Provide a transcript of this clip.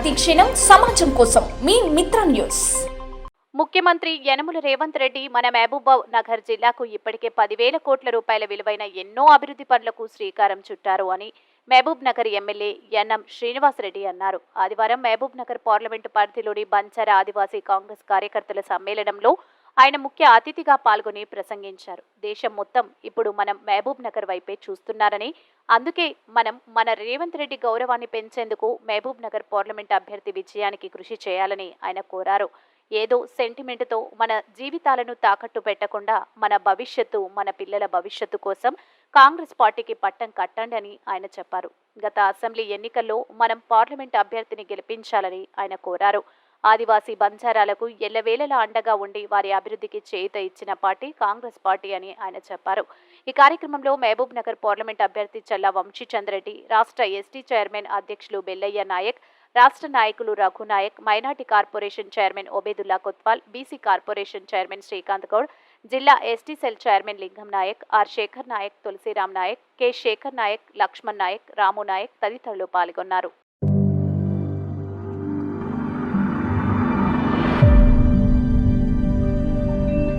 ప్రతిక్షణం సమాజం కోసం మీ మిత్ర న్యూస్. ముఖ్యమంత్రి యనమల రేవంత్ రెడ్డి మన మహబూబాబ్ నగర్ జిల్లాకు ఇప్పటికే పదివేల కోట్ల రూపాయల విలువైన ఎన్నో అభివృద్ధి పనులకు శ్రీకారం చుట్టారు అని Mahabubnagar MLA N M Srinivas Reddy అన్నారు. ఆదివారం మహబూబ్ నగర్ పార్లమెంటు పరిధిలోని బంచారా ఆదివాసీ కాంగ్రెస్ కార్యకర్తల సమ్మేళనంలో ఆయన ముఖ్య అతిథిగా పాల్గొని ప్రసంగించారు. దేశం మొత్తం ఇప్పుడు మనం మహబూబ్ నగర్ వైపే చూస్తున్నారని అందుకే మనం మన రేవంత్ రెడ్డి గౌరవాన్ని పెంచేందుకు మహబూబ్ నగర్ పార్లమెంట్ అభ్యర్థి విజయానికి కృషి చేయాలని ఆయన కోరారు. ఏదో సెంటిమెంట్తో మన జీవితాలను తాకట్టు పెట్టకుండా మన భవిష్యత్తు మన పిల్లల భవిష్యత్తు కోసం కాంగ్రెస్ పార్టీకి పట్టం కట్టండి అని ఆయన చెప్పారు. గత అసెంబ్లీ ఎన్నికల్లో మనం పార్లమెంట్ అభ్యర్థిని గెలిపించాలని ఆయన కోరారు. ఆదివాసీ బంజారాలకు ఎల్లవేళలా అండగా ఉండి వారి అభివృద్ధికి చేయుత ఇచ్చిన పార్టీ కాంగ్రెస్ పార్టీ అని ఆయన చెప్పారు. ఈ కార్యక్రమంలో మహబూబ్ నగర్ పార్లమెంట్ అభ్యర్థి చల్లా వంశీచంద్రెడ్డి రాష్ట్ర ఎస్టీ చైర్మన్ అధ్యక్షులు బెల్లయ్య నాయక్ రాష్ట్ర నాయకులు Raghu Naik minority corporation chairman Obedullah Kotwal BC corporation chairman Srikanth Goud జిల్లా ST cell chairman Lingam Naik R Shekar Naik Tulasiram Naik K Shekar Naik Laxman Naik Ramu Naik తదితరులు పాల్గొన్నారు.